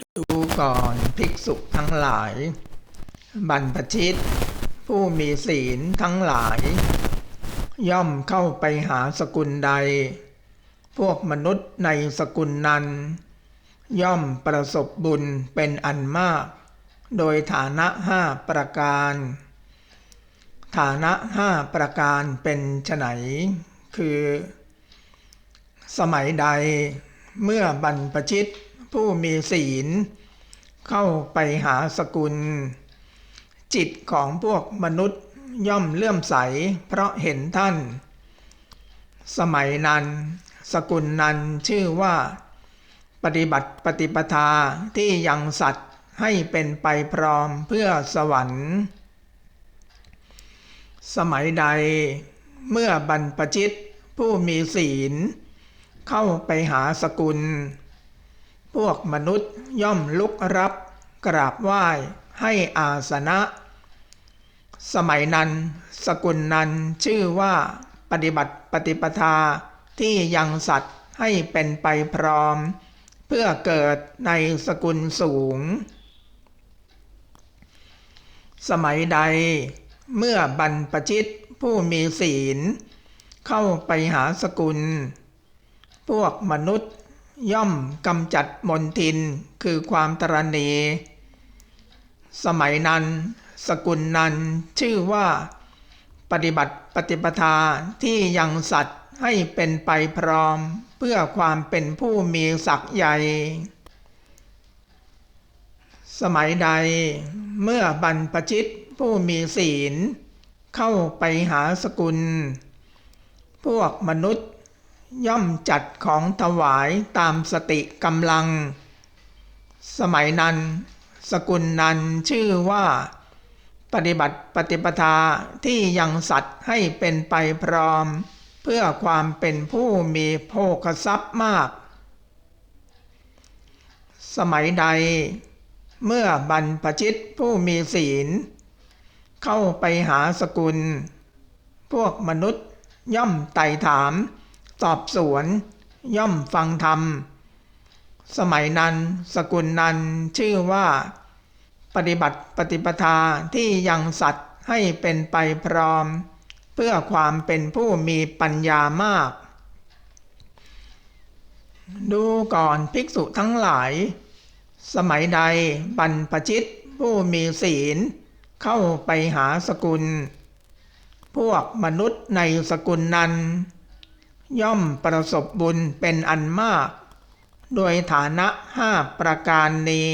ดูก่อนภิกษุทั้งหลาย บรรพชิต ผู้มีศีลทั้งหลาย ย่อมเข้าไปหาสกุลใด พวกมนุษย์ในสกุลนั้น ย่อมประสบบุญเป็นอันมาก โดยฐานะห้าประการ ฐานะห้าประการเป็นไฉนคือ สมัยใดเมื่อบรรพชิต ผู้มีศีล เข้าไปหาสกุล จิตของพวกมนุษย์ย่อมเลื่อมใสเพราะเห็นท่าน สมัยนั้น สกุลนั้นชื่อว่า ปฏิบัติปฏิปทาที่ยังสัตว์ให้เป็นไปพร้อมเพื่อสวรรค์ สมัยใด เมื่อบรรพชิตผู้มีศีล เข้าไปหาสกุล พวกมนุษย์ย่อมลุกรับกราบไหว้ให้อาสนะ สมัยนั้น สกุลนั้นชื่อว่าปฏิบัติปฏิปทาที่ยังสัตว์ให้เป็นไปพร้อม เพื่อเกิดในสกุลสูง สมัยใด เมื่อบรรพชิตผู้มีศีล เข้าไปหาสกุล พวกมนุษย์ ย่อมกำจัดมนทินคือความตรณี สมัยนั้น สกุลนั้นชื่อว่า ปฏิบัติปฏิปทาที่ยังสัตว์ให้เป็นไปพร้อม เพื่อความเป็นผู้มีศักย์ใหญ่ สมัยใด เมื่อบรรพชิตผู้มีศีล เข้าไปหาสกุล พวกมนุษย์ ย่อมจัดของถวายตามสติกำลัง สมัยนั้น สกุลนั้นชื่อว่า ปฏิบัติปฏิปทาที่ยังสัตว์ให้เป็นไปพร้อม เพื่อความเป็นผู้มีโภคทรัพย์มาก สมัยใด เมื่อบรรพชิตผู้มีศีล เข้าไปหาสกุล พวกมนุษย์ย่อมไต่ถาม สอบสวน ย่อมฟังธรรม สมัยนั้น สกุลนั้นชื่อว่า ปฏิบัติปฏิปทาที่ยังสัตว์ให้เป็นไปพร้อม เพื่อความเป็นผู้มีปัญญามาก ดูก่อนภิกษุทั้งหลาย สมัยใดบรรพชิตผู้มีศีล เข้าไปหาสกุล พวกมนุษย์ในสกุลนั้น ย่อมประสบบุญเป็นอันมาก โดยฐานะห้าประการนี้